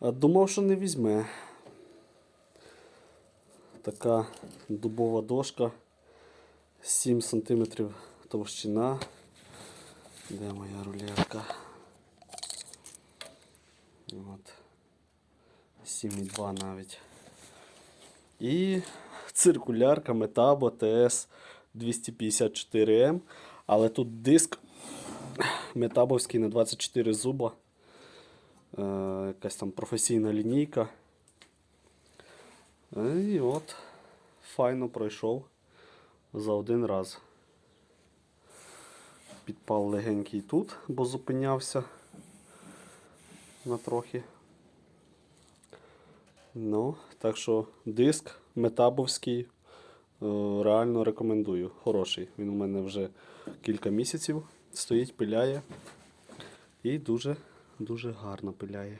Думав, що не візьме. Така дубова дошка. 7 см товщина. Де моя рулетка? От. 7,2 навіть. І циркулярка Metabo TS 254M. Але тут диск метабовський на 24 зуба. Е, якась там професійна лінійка. І от файно пройшов за один раз. Підпал легенький тут, бо зупинявся на трохи. Ну, так що диск метабовський е, реально рекомендую. Хороший. Він у мене вже кілька місяців стоїть, пиляє. І дуже, дуже гарно пиляє.